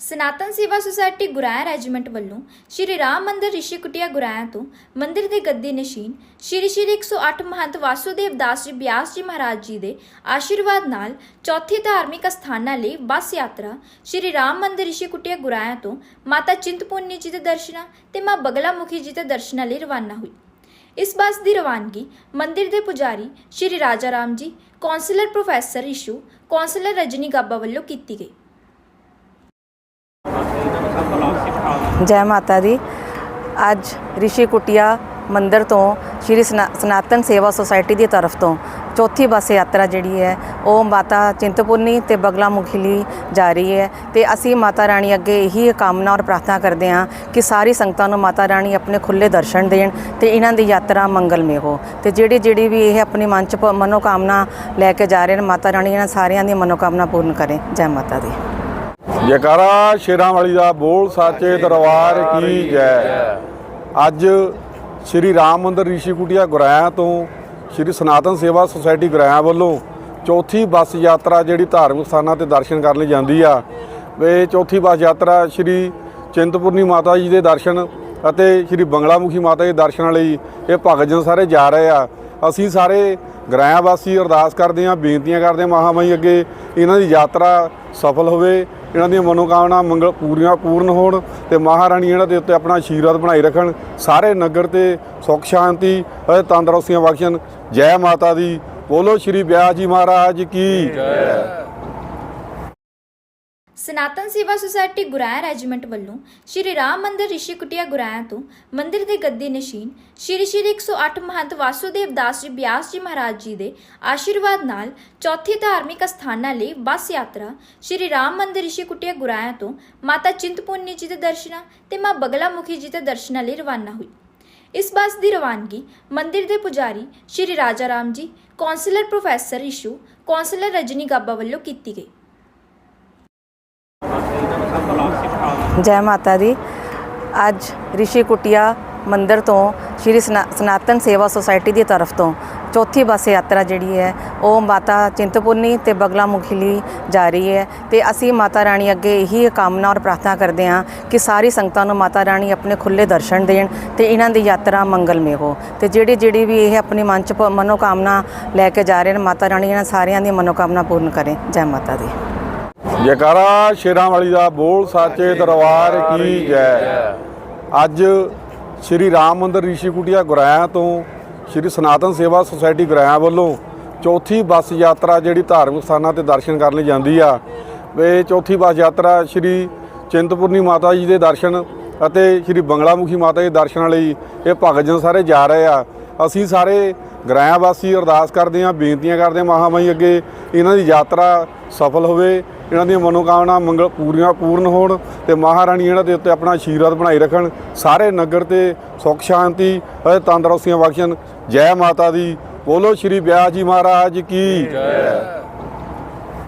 ਸਨਾਤਨ ਸੇਵਾ ਸੁਸਾਇਟੀ ਗੁਰਾਇਆ ਰੈਜੀਮੈਂਟ ਵੱਲੋਂ ਸ਼੍ਰੀ ਰਾਮ ਮੰਦਿਰ ਰਿਸ਼ੀ ਕੁਟਿਆ ਗੁਰਾਇਆ ਤੋਂ ਮੰਦਿਰ ਦੇ ਗੱਦੀ ਨਸ਼ੀਨ ਸ਼੍ਰੀ ਸ਼੍ਰੀ 108 ਮਹੰਤ ਵਾਸੂਦੇਵ ਦਾਸ ਜੀ ਬਿਆਸ ਜੀ ਮਹਾਰਾਜ ਜੀ ਦੇ ਆਸ਼ੀਰਵਾਦ ਨਾਲ ਚੌਥੀ ਧਾਰਮਿਕ ਸਥਾਨਾਂ ਲਈ ਬੱਸ ਯਾਤਰਾ ਸ਼੍ਰੀ ਰਾਮ ਮੰਦਿਰ ਰਿਸ਼ੀ ਕੁਟਿਆ ਗੁਰਾਇਆ ਤੋਂ ਮਾਤਾ ਚਿੰਤਪੁਰਨੀ ਜੀ ਦੇ ਦਰਸ਼ਨਾਂ ਤੇ ਮਾਂ ਬਗਲਾ ਮੁਖੀ ਜੀ ਦੇ ਦਰਸ਼ਨਾਂ ਲਈ ਰਵਾਨਾ ਹੋਈ। ਇਸ ਬੱਸ ਦੀ ਰਵਾਨਗੀ ਮੰਦਿਰ ਦੇ ਪੁਜਾਰੀ Shri Raja Ram ji, councillor professor Ishu councillor Rajni Gaba ਵੱਲੋਂ ਕੀਤੀ ਗਈ। ਜੈ ਮਾਤਾ ਦੀ। ਅੱਜ ਰਿਸ਼ੀ ਕੁਟਿਆ ਮੰਦਿਰ ਤੋਂ, ਸ਼੍ਰੀ ਸਨਾ- ਸਨਾਤਨ ਸੇਵਾ ਸੁਸਾਇਟੀ ਦੀ ਤਰਫ ਤੋਂ ਚੌਥੀ ਬੱਸ ਯਾਤਰਾ ਜਿਹੜੀ ਹੈ, ਉਹ ਮਾਤਾ ਚਿੰਤਪੁਰਨੀ ਤੇ ਬਗਲਾ ਮੁਖੀ ਲਈ ਜਾ ਰਹੀ ਹੈ ਤੇ ਅਸੀਂ ਮਾਤਾ ਰਾਣੀ ਅੱਗੇ ਇਹੀ ਕਾਮਨਾ ਔਰ ਪ੍ਰਾਰਥਨਾ ਕਰਦੇ ਹਾਂ ਕਿ ਸਾਰੀ ਸੰਗਤਾਂ ਨੂੰ ਮਾਤਾ ਰਾਣੀ ਆਪਣੇ ਖੁੱਲੇ ਦਰਸ਼ਨ ਦੇਣ ਤੇ ਇਹਨਾਂ ਦੀ ਯਾਤਰਾ ਮੰਗਲਮਈ ਹੋ। ਤੇ ਜਿਹੜੀ ਜਿਹੜੀ ਵੀ ਇਹ ਆਪਣੀ ਮਨ ਚ ਮਨੋਕਾਮਨਾ ਲੈ ਕੇ ਜਾ ਰਹੇ ਨੇ, ਮਾਤਾ ਰਾਣੀ ਇਹਨਾਂ ਸਾਰਿਆਂ ਦੀ ਮਨੋਕਾਮਨਾ ਪੂਰਨ ਕਰੇ। ਜੈ ਮਾਤਾ ਦੀ। ਜੈਕਾਰਾ ਸ਼ੇਰਾਂ ਵਾਲੀ ਦਾ ਬੋਲ ਸਾਚੇ ਦਰਬਾਰ ਕੀ ਜੈ। ਅੱਜ ਸ਼੍ਰੀ ਰਾਮ ਮੰਦਿਰ ਰਿਸ਼ੀ ਕੁਟਿਆ ਗੁਰਾਇਆ ਤੋਂ ਸ਼੍ਰੀ ਸਨਾਤਨ ਸੇਵਾ ਸੁਸਾਇਟੀ ਗੁਰਾਇਆ ਵੱਲੋਂ ਚੌਥੀ ਬੱਸ ਯਾਤਰਾ ਜਿਹੜੀ ਧਾਰਮਿਕ ਸਥਾਨਾਂ ਤੇ ਦਰਸ਼ਨ ਕਰਨ ਲਈ ਜਾਂਦੀ ਆ। ਵੇ ਚੌਥੀ ਬੱਸ ਯਾਤਰਾ ਸ਼੍ਰੀ ਚਿੰਤਪੁਰਨੀ ਮਾਤਾ ਜੀ ਦੇ ਦਰਸ਼ਨ ਅਤੇ ਸ਼੍ਰੀ ਬੰਗਲਾਮੁਖੀ ਮਾਤਾ ਜੀ ਦੇ ਦਰਸ਼ਨਾਂ ਲਈ ਇਹ ਭਗਤ ਜਨ ਸਾਰੇ ਜਾ ਰਹੇ ਆ। ਅਸੀਂ ਸਾਰੇ ਗ੍ਰਾਇਆ ਵਾਸੀ ਅਰਦਾਸ ਕਰਦੇ ਹਾਂ ਬੇਨਤੀਆਂ ਕਰਦੇ ਹਾਂ ਮਹਾਮਾਈ ਅੱਗੇ ਇਹਨਾਂ ਦੀ ਯਾਤਰਾ ਸਫਲ ਹੋਵੇ। ਇਹਨਾਂ ਦੀਆਂ ਮਨੋਕਾਮਨਾ ਮੰਗਲ ਪੂਰੀਆਂ ਪੂਰਨ ਹੋਣ ਤੇ ਮਹਾਰਾਣੀ ਇਹਨਾਂ ਦੇ ਉੱਤੇ ਆਪਣਾ ਆਸ਼ੀਰਵਾਦ ਬਣਾਈ ਰੱਖਣ। ਸਾਰੇ ਨਗਰ ਤੇ ਸੁੱਖ, ਸ਼ਾਂਤੀ ਅਤੇ ਤੰਦਰੁਸਤੀਆਂ ਬਖਸ਼ਣ। ਜੈ ਮਾਤਾ ਦੀ। ਬੋਲੋ ਸ਼੍ਰੀ ਵਿਆਸ ਜੀ ਮਹਾਰਾਜ ਕੀ ਸਨਾਤਨ ਸੇਵਾ ਸੁਸਾਇਟੀ ਗੁਰਾਇਆ ਰੈਜੀਮੈਂਟ ਵੱਲੋਂ ਸ਼੍ਰੀ ਰਾਮ ਮੰਦਿਰ ਰਿਸ਼ੀ ਕੁਟਿਆ ਗੁਰਾਇਆ ਤੋਂ ਮੰਦਿਰ ਦੇ ਗੱਦੀ ਨਸ਼ੀਨ ਸ਼੍ਰੀ ਸ਼੍ਰੀ 108 ਮਹੰਤ ਵਾਸੂਦੇਵ ਦਾਸ ਜੀ ਬਿਆਸ ਜੀ ਮਹਾਰਾਜ ਜੀ ਦੇ ਆਸ਼ੀਰਵਾਦ ਨਾਲ ਚੌਥੀ ਧਾਰਮਿਕ ਸਥਾਨਾਂ ਲਈ ਬੱਸ ਯਾਤਰਾ ਸ਼੍ਰੀ ਰਾਮ ਮੰਦਿਰ ਰਿਸ਼ੀ ਕੁਟਿਆ ਗੁਰਾਇਆ ਤੋਂ ਮਾਤਾ ਚਿੰਤਪੁਰਨੀ ਜੀ ਦੇ ਦਰਸ਼ਨਾਂ ਤੇ ਮਾਂ ਬਗਲਾ ਮੁਖੀ ਜੀ ਦੇ ਦਰਸ਼ਨਾਂ ਲਈ ਰਵਾਨਾ ਹੋਈ। ਇਸ ਬੱਸ ਦੀ ਰਵਾਨਗੀ ਮੰਦਿਰ ਦੇ ਪੁਜਾਰੀ Shri Raja Ram ji, councillor professor Ishu councillor Rajni Gaba ਵੱਲੋਂ ਕੀਤੀ ਗਈ। ਜੈ ਮਾਤਾ ਦੀ। ਅੱਜ ਰਿਸ਼ੀ ਕੁਟਿਆ ਮੰਦਿਰ ਤੋਂ ਸ਼੍ਰੀ ਸਨਾ- ਸਨਾਤਨ ਸੇਵਾ ਸੁਸਾਇਟੀ ਦੀ ਤਰਫ ਤੋਂ ਚੌਥੀ ਬੱਸ ਯਾਤਰਾ ਜਿਹੜੀ ਹੈ, ਉਹ ਮਾਤਾ ਚਿੰਤਪੁਰਨੀ ਤੇ ਬਗਲਾ ਮੁਖੀ ਲਈ ਜਾ ਰਹੀ ਹੈ ਤੇ ਅਸੀਂ ਮਾਤਾ ਰਾਣੀ ਅੱਗੇ ਇਹੀ ਕਾਮਨਾ ਔਰ ਪ੍ਰਾਰਥਨਾ ਕਰਦੇ ਹਾਂ ਕਿ ਸਾਰੀ ਸੰਗਤਾਂ ਨੂੰ ਮਾਤਾ ਰਾਣੀ ਆਪਣੇ ਖੁੱਲੇ ਦਰਸ਼ਨ ਦੇਣ ਤੇ ਇਹਨਾਂ ਦੀ ਯਾਤਰਾ ਮੰਗਲਮਈ ਹੋ ਤੇ ਜਿਹੜੀ ਜਿਹੜੀ ਵੀ ਇਹ ਆਪਣੀ ਮਨ ਚ ਮਨੋਕਾਮਨਾ ਲੈ ਕੇ ਜਾ ਰਹੇ ਨੇ, ਮਾਤਾ ਰਾਣੀ ਇਹਨਾਂ ਸਾਰਿਆਂ ਦੀ ਮਨੋਕਾਮਨਾ ਪੂਰਨ ਕਰੇ। ਜੈ ਮਾਤਾ ਦੀ। ਜੈਕਾਰਾ ਸ਼ੇਰਾਂ ਵਾਲੀ ਦਾ ਬੋਲ ਸਾਚੇ ਦਰਬਾਰ ਕੀ ਜੈ। ਅੱਜ ਸ਼੍ਰੀ ਰਾਮ ਮੰਦਿਰ ਰਿਸ਼ੀ ਕੁਟਿਆ ਗੁਰਾਇਆ ਤੋਂ ਸ਼੍ਰੀ ਸਨਾਤਨ ਸੇਵਾ ਸੁਸਾਇਟੀ ਗੁਰਾਇਆ ਵੱਲੋਂ ਚੌਥੀ ਬੱਸ ਯਾਤਰਾ ਜਿਹੜੀ ਧਾਰਮਿਕ ਸਥਾਨਾਂ ਤੇ ਦਰਸ਼ਨ ਕਰਨ ਲਈ ਜਾਂਦੀ ਆ। ਵੇ ਚੌਥੀ ਬੱਸ ਯਾਤਰਾ ਸ਼੍ਰੀ ਚਿੰਤਪੁਰਨੀ ਮਾਤਾ ਜੀ ਦੇ ਦਰਸ਼ਨ ਅਤੇ ਸ਼੍ਰੀ ਬੰਗਲਾਮੁਖੀ ਮਾਤਾ ਜੀ ਦੇ ਦਰਸ਼ਨਾਂ ਲਈ ਇਹ ਭਗਤ ਜਨ ਸਾਰੇ ਜਾ ਰਹੇ ਆ। ਅਸੀਂ ਸਾਰੇ ਗ੍ਰਾਇਆ ਵਾਸੀ ਅਰਦਾਸ ਕਰਦੇ ਹਾਂ ਬੇਨਤੀਆਂ ਕਰਦੇ ਹਾਂ ਮਹਾਮਾਈ ਅੱਗੇ ਇਹਨਾਂ ਦੀ ਯਾਤਰਾ ਸਫਲ ਹੋਵੇ। ਇਹਨਾਂ ਦੀਆਂ ਮਨੋਕਾਮਨਾ ਮੰਗਲ ਪੂਰੀਆਂ ਪੂਰਨ ਹੋਣ ਤੇ ਮਹਾਰਾਣੀ ਇਹਨਾਂ ਦੇ ਉੱਤੇ ਆਪਣਾ ਆਸ਼ੀਰਵਾਦ ਬਣਾਈ ਰੱਖਣ। ਸਾਰੇ ਨਗਰ ਤੇ ਸੁੱਖ, ਸ਼ਾਂਤੀ ਅਤੇ ਤੰਦਰੁਸਤੀਆਂ ਬਖਸ਼ਣ। ਜੈ ਮਾਤਾ ਦੀ। ਬੋਲੋ ਸ਼੍ਰੀ ਵਿਆਸ ਜੀ ਮਹਾਰਾਜ ਕੀ